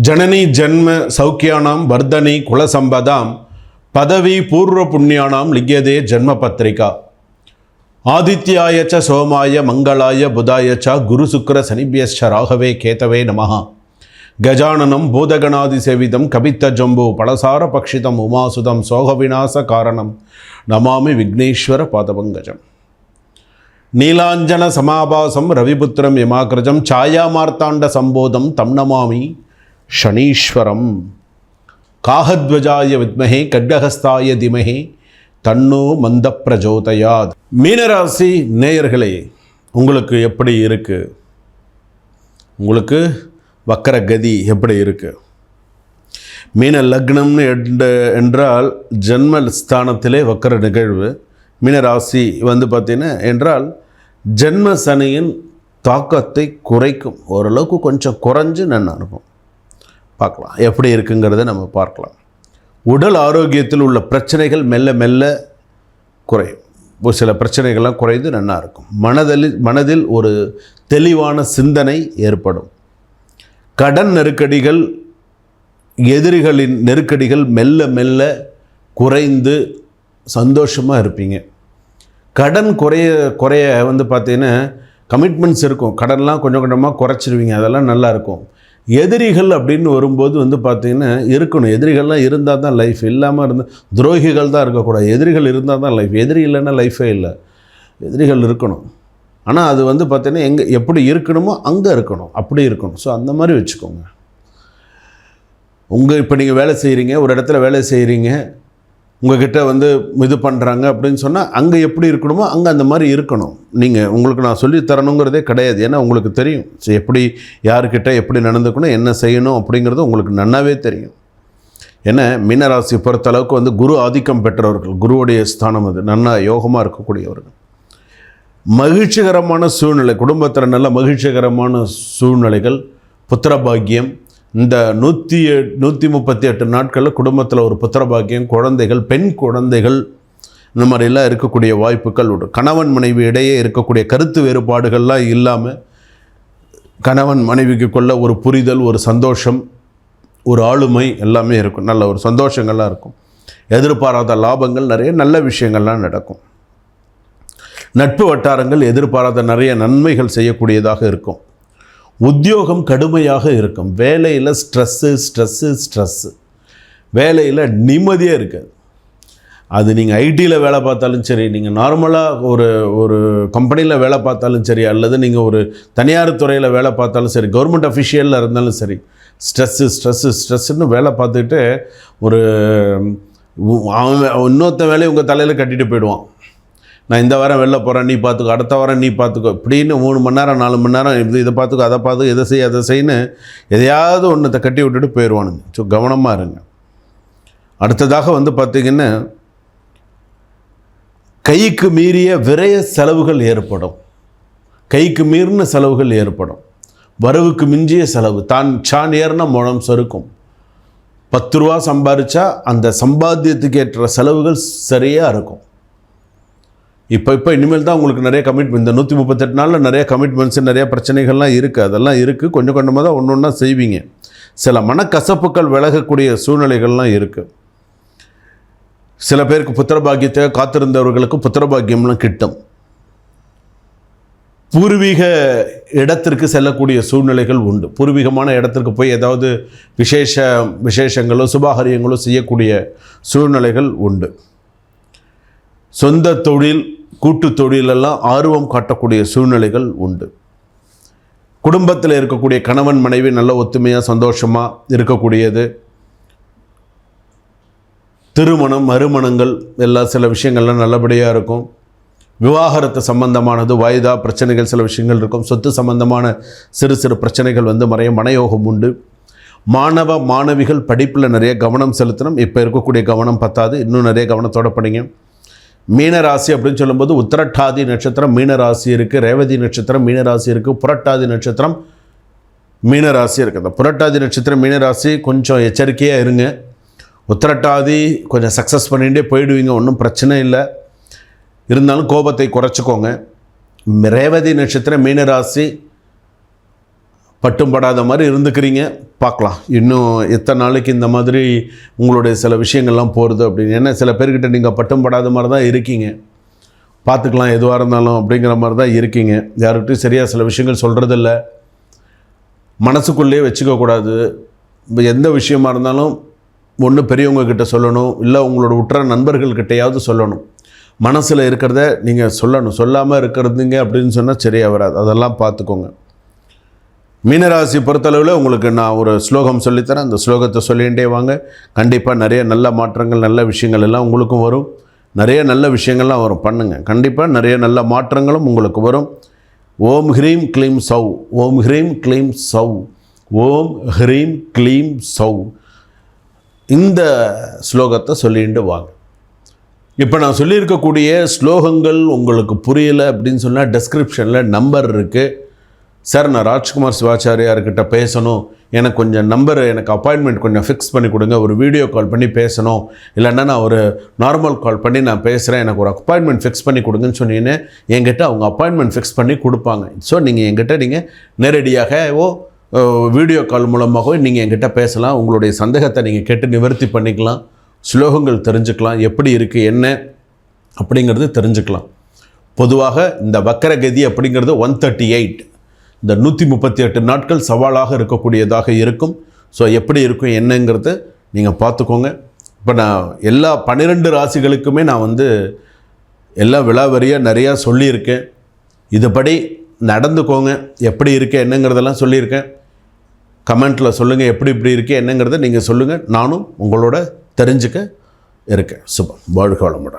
ஜனனி ஜன்ம சௌக்கியானாம் வர்தனி குலசம்பதாம் பதவி பூர்வ புண்ணியானாம் லிங்கியதே ஜென்ம பத்திரிகா. ஆதித்யாய ச சோமாய மங்களாய புதாய ச குரு சுக்கர சனிபியஸ்ச ராகவே கேதவே நமஹா. கஜானனம் பூதகணாதி சேவிதம் கபித்த ஜம்பு பலசார பக்ஷிதம் உமாசுதம் சோக விநாச காரணம். நமாமி விக்னேஸ்வர பாதபங்கஜம். நீலாஞ்சன சமாபாசம் ரவிபுத்திரம் யமாகிரஜம் சாயாமார்த்தாண்ட சம்போதம் தம் நமாமி. சனீஸ்வரம். காகத்வஜாய வித்மகே கட்கஹஸ்தாய திமகே தன்னோ மந்த பிரஜோதயாத் மீனராசி நேயர்களே உங்களுக்கு எப்படி இருக்கு? உங்களுக்கு வக்கர கதி எப்படி இருக்கு? மீன லக்னம்னு என்றால் ஜென்ம ஸ்தானத்திலே வக்கர நிகழ்வு. மீனராசி வந்து பார்த்தீங்கன்னா என்றால் ஜென்ம சனியின் தாக்கத்தை குறைக்கும். ஓரளவுக்கு கொஞ்சம் குறைஞ்சு நான் இருக்கும் பார்க்கலாம். எப்படி இருக்குங்கிறத நம்ம பார்க்கலாம். உடல் ஆரோக்கியத்தில் உள்ள பிரச்சனைகள் மெல்ல மெல்ல குறையும். ஒரு சில பிரச்சனைகள்லாம் குறைந்து நல்லா இருக்கும். மனதில் மனதில் ஒரு தெளிவான சிந்தனை ஏற்படும். கடன் நெருக்கடிகள் எதிரிகளின் நெருக்கடிகள் மெல்ல மெல்ல குறைந்து சந்தோஷமாக இருப்பீங்க. கடன் குறைய குறைய வந்து பார்த்தீங்கன்னா கமிட்மெண்ட்ஸ் இருக்கும். கடன்லாம் கொஞ்சம் கொஞ்சமாக குறைச்சிருவீங்க. அதெல்லாம் நல்லாயிருக்கும் எதிரிகள் அப்படின்னு வரும்போது வந்து பார்த்திங்கன்னா இருக்கணும். எதிரிகள்லாம் இருந்தால் தான் லைஃப் இல்லாமல் இருந்து துரோகிகள் தான் இருக்கக்கூடாது. எதிரிகள் இருந்தால் தான் லைஃப் எதிரி இல்லைன்னா லைஃபே இல்லை. எதிரிகள் இருக்கணும். ஆனால் அது வந்து பார்த்திங்கன்னா எங்கே எப்படி இருக்கணுமோ அங்கே இருக்கணும். அப்படி இருக்கணும். ஸோ அந்த மாதிரி வச்சுக்கோங்க. உங்கள் இப்போ நீங்கள் வேலை செய்கிறீங்க ஒரு இடத்துல வேலை செய்கிறீங்க உங்ககிட்ட வந்து இது பண்ணுறாங்க அப்படின்னு சொன்னால் அங்கே எப்படி இருக்கணுமோ அங்கே அந்த மாதிரி இருக்கணும். நீங்கள் உங்களுக்கு நான் சொல்லி தரணுங்கிறதே கிடையாது. ஏன்னா உங்களுக்கு தெரியும். ஸோ எப்படி யாருக்கிட்ட எப்படி நடந்துக்கணும் என்ன செய்யணும் அப்படிங்கிறது உங்களுக்கு நன்னாவே தெரியும். ஏன்னா மீனராசி பொறுத்தளவுக்கு வந்து குரு ஆதிக்கம் பெற்றவர்கள். குருவுடைய ஸ்தானம் அது. நன்னா யோகமாக இருக்கக்கூடியவர்கள். மகிழ்ச்சிகரமான சூழ்நிலை குடும்பத்தில் நல்ல மகிழ்ச்சிகரமான சூழ்நிலைகள் புத்திரபாக்கியம் இந்த நூற்றி நூற்றி முப்பத்தி எட்டு நாட்களில் குடும்பத்தில் ஒரு புத்திரபாக்கியம் குழந்தைகள் பெண் குழந்தைகள் இந்த மாதிரிலாம் இருக்கக்கூடிய வாய்ப்புகள் உண்டு. கணவன் மனைவி இடையே இருக்கக்கூடிய கருத்து வேறுபாடுகள்லாம் இல்லாமல் கணவன் மனைவிக்குள்ள ஒரு புரிதல் ஒரு சந்தோஷம் ஒரு ஆளுமை எல்லாமே இருக்கும். நல்ல ஒரு சந்தோஷங்கள்லாம் இருக்கும். எதிர்பாராத லாபங்கள் நிறைய நல்ல விஷயங்கள்லாம் நடக்கும். நட்பு வட்டாரங்கள் எதிர்பாராத நிறைய நன்மைகள் செய்யக்கூடியதாக இருக்கும். உத்தியோகம் கடுமையாக இருக்கும். வேலையில் ஸ்ட்ரெஸ்ஸு ஸ்ட்ரெஸ்ஸு ஸ்ட்ரெஸ்ஸு வேலையில் நிம்மதியாக இருக்காது. அது நீங்கள் ஐடியில் வேலை பார்த்தாலும் சரி நீங்கள் நார்மலாக ஒரு ஒரு கம்பெனியில் வேலை பார்த்தாலும் சரி அல்லது நீங்கள் ஒரு தனியார் துறையில் வேலை பார்த்தாலும் சரி கவர்மெண்ட் அஃபிஷியலில் இருந்தாலும் சரி ஸ்ட்ரெஸ்ஸு ஸ்ட்ரெஸ்ஸு ஸ்ட்ரெஸ்ஸுன்னு வேலை பார்த்துக்கிட்டு ஒரு அவன் இன்னொருத்த வேலையை உங்கள் தலையில் கட்டிட்டு போயிடுவான். நான் இந்த வாரம் வெளில போகிறேன் நீ பார்த்துக்கோ அடுத்த வாரம் நீ பார்த்துக்கோ இப்படின்னு மூணு மணி நேரம் நாலு மணி நேரம் இது இதை பார்த்துக்கோ அதை பார்த்து இதை செய் அதை செய்யு எதையாவது ஒன்றத்தை கட்டி விட்டுட்டு போயிடுவானுங்க ஸோ கவனமாக இருங்க. அடுத்ததாக வந்து பார்த்திங்கன்னா கைக்கு மீறிய விரைய செலவுகள் ஏற்படும். கைக்கு மீறின செலவுகள் ஏற்படும். வரவுக்கு மிஞ்சிய செலவு தான் சான் ஏறின முழம் சறுக்கும் பத்து ரூபா சம்பாரிச்சா அந்த சம்பாத்தியத்துக்கு ஏற்ற செலவுகள் சரியாக இருக்கும். இப்போ இப்போ இனிமேல் தான் உங்களுக்கு நிறைய கமிட்மெண்ட் இந்த நூற்றி முப்பத்தெட்டு நாளில் நிறைய கமிட்மெண்ட்ஸ் நிறைய பிரச்சனைகள்லாம் இருக்குது அதெல்லாம் இருக்குது கொஞ்சம் கொஞ்சமாக தான் ஒன்று ஒன்றா செய்வீங்க. சில மனக்கசப்புகள் விலகக்கூடிய சூழ்நிலைகள்லாம் இருக்குது சில பேருக்கு புத்திரபாக்கியத்தை காத்திருந்தவர்களுக்கு புத்திரபாக்கியம்லாம் கிட்டும். பூர்வீக இடத்திற்கு செல்லக்கூடிய சூழ்நிலைகள் உண்டு. பூர்வீகமான இடத்திற்கு போய் ஏதாவது விசேஷ விசேஷங்களோ சுபாகரியங்களோ செய்யக்கூடிய சூழ்நிலைகள் உண்டு. சொந்த தொழில் கூட்டு தொழிலெல்லாம் ஆர்வம் காட்டக்கூடிய சூழ்நிலைகள் உண்டு. குடும்பத்தில் இருக்கக்கூடிய கணவன் மனைவி நல்ல ஒத்துமையாக சந்தோஷமாக இருக்கக்கூடியது. திருமணம் மறுமணங்கள் எல்லா சில விஷயங்கள்லாம் நல்லபடியாக இருக்கும். விவாகரத்து சம்பந்தமானது வாய்தா பிரச்சனைகள் சில விஷயங்கள் இருக்கும். சொத்து சம்பந்தமான சிறு சிறு பிரச்சனைகள் வந்து மறைய மனயோகம் உண்டு. மாணவ மாணவிகள் படிப்பில் நிறைய கவனம் செலுத்தணும். இப்போ இருக்கக்கூடிய கவனம் பத்தாது. இன்னும் நிறைய கவனத்தோட படிங்க. மீனராசி அப்படின்னு சொல்லும்போது உத்திரட்டாதி நட்சத்திரம் மீனராசி இருக்குது ரேவதி நட்சத்திரம் மீனராசி இருக்குது புரட்டாதி நட்சத்திரம் மீனராசி இருக்குது அந்த புரட்டாதி நட்சத்திரம் மீனராசி கொஞ்சம் எச்சரிக்கையாக இருங்க. உத்திரட்டாதி கொஞ்சம் சக்ஸஸ் பண்ணிகிட்டே போயிடுவீங்க ஒன்றும் பிரச்சனை இல்லை. இருந்தாலும் கோபத்தை குறைச்சிக்கோங்க. ரேவதி நட்சத்திரம் மீனராசி பட்டும் படாத மாதிரி இருந்துக்கிறீங்க. பார்க்கலாம். இன்னும் எத்தனை நாளைக்கு இந்த மாதிரி உங்களுடைய சில விஷயங்கள்லாம் போகிறது அப்படின்னு. ஏன்னா சில பேர்கிட்ட நீங்கள் பட்டும் படாத மாதிரி தான் இருக்கீங்க. பார்த்துக்கலாம் எதுவாக இருந்தாலும் அப்படிங்கிற மாதிரி தான் இருக்கீங்க. யார்கிட்டையும் சரியாக சில விஷயங்கள் சொல்கிறதில்ல மனசுக்குள்ளேயே வச்சுக்கக்கூடாது எந்த விஷயமா இருந்தாலும் ஒன்று பெரியவங்க கிட்ட சொல்லணும். இல்லை உங்களோட உற்ற நண்பர்கள்கிட்டையாவது சொல்லணும். மனசில் இருக்கிறத நீங்கள் சொல்லணும். சொல்லாமல் இருக்கிறதுங்க அப்படின்னு சொன்னால் சரியாக வராது. அதெல்லாம் பார்த்துக்கோங்க. மீனராசி பொறுத்தளவில் உங்களுக்கு நான் ஒரு ஸ்லோகம் சொல்லித்தரேன். அந்த ஸ்லோகத்தை சொல்லிகிட்டே வாங்க. கண்டிப்பாக நிறைய நல்ல மாற்றங்கள் நல்ல விஷயங்கள் எல்லாம் உங்களுக்கும் வரும். நிறைய நல்ல விஷயங்கள்லாம் வரும். பண்ணுங்கள் கண்டிப்பாக நிறைய நல்ல மாற்றங்களும் உங்களுக்கு வரும். ஓம் ஹ்ரீம் க்ளீம் சௌ. ஓம் ஹ்ரீம் க்ளீம் சௌ. ஓம் ஹ்ரீம் க்ளீம் சௌ. இந்த ஸ்லோகத்தை சொல்லிட்டு வாங்க. இப்போ நான் சொல்லியிருக்கக்கூடிய ஸ்லோகங்கள் உங்களுக்கு புரியலை அப்படின்னு சொன்னால் டெஸ்கிரிப்ஷனில் நம்பர் இருக்குது சார் நான் ராஜ்குமார் சிவாச்சாரியார்கிட்ட பேசணும். எனக்கு கொஞ்சம் நம்பர் எனக்கு அப்பாயின்மெண்ட் கொஞ்சம் ஃபிக்ஸ் பண்ணி கொடுங்க. ஒரு வீடியோ கால் பண்ணி பேசணும். இல்லைன்னா நான் ஒரு நார்மல் கால் பண்ணி நான் பேசுகிறேன் எனக்கு ஒரு அப்பாயின்மெண்ட் ஃபிக்ஸ் பண்ணி கொடுங்கன்னு சொன்னீங்கன்னா என்கிட்ட அவங்க அப்பாயின்மெண்ட் ஃபிக்ஸ் பண்ணி கொடுப்பாங்க. ஸோ நீங்கள் என்கிட்ட நீங்கள் நேரடியாகவோ வீடியோ கால் மூலமாகவோ நீங்கள் என்கிட்ட பேசலாம். உங்களுடைய சந்தேகத்தை நீங்கள் கேட்டு நிவர்த்தி பண்ணிக்கலாம். ஸ்லோகங்கள் தெரிஞ்சுக்கலாம். எப்படி இருக்குது என்ன அப்படிங்கிறது தெரிஞ்சுக்கலாம். பொதுவாக இந்த வக்கரகதி அப்படிங்கிறது ஒன் தேர்ட்டி எயிட் இந்த நூற்றி முப்பத்தி எட்டு நாட்கள் சவாலாக இருக்கக்கூடியதாக இருக்கும். ஸோ எப்படி இருக்கும் என்னங்கிறத நீங்கள் பார்த்துக்கோங்க. இப்போ நான் எல்லா பன்னிரெண்டு ராசிகளுக்குமே நான் வந்து எல்லா விழாவரியாக நிறையா சொல்லியிருக்கேன். இதுபடி நடந்துக்கோங்க. எப்படி இருக்கேன் என்னங்கிறதெல்லாம் சொல்லியிருக்கேன். கமெண்ட்டில் சொல்லுங்கள் எப்படி இப்படி இருக்கு என்னங்கிறத நீங்கள் சொல்லுங்கள் நானும் உங்களோட தெரிஞ்சுக்க இருக்கேன். சுபம். வாழ்க வளமுடன்.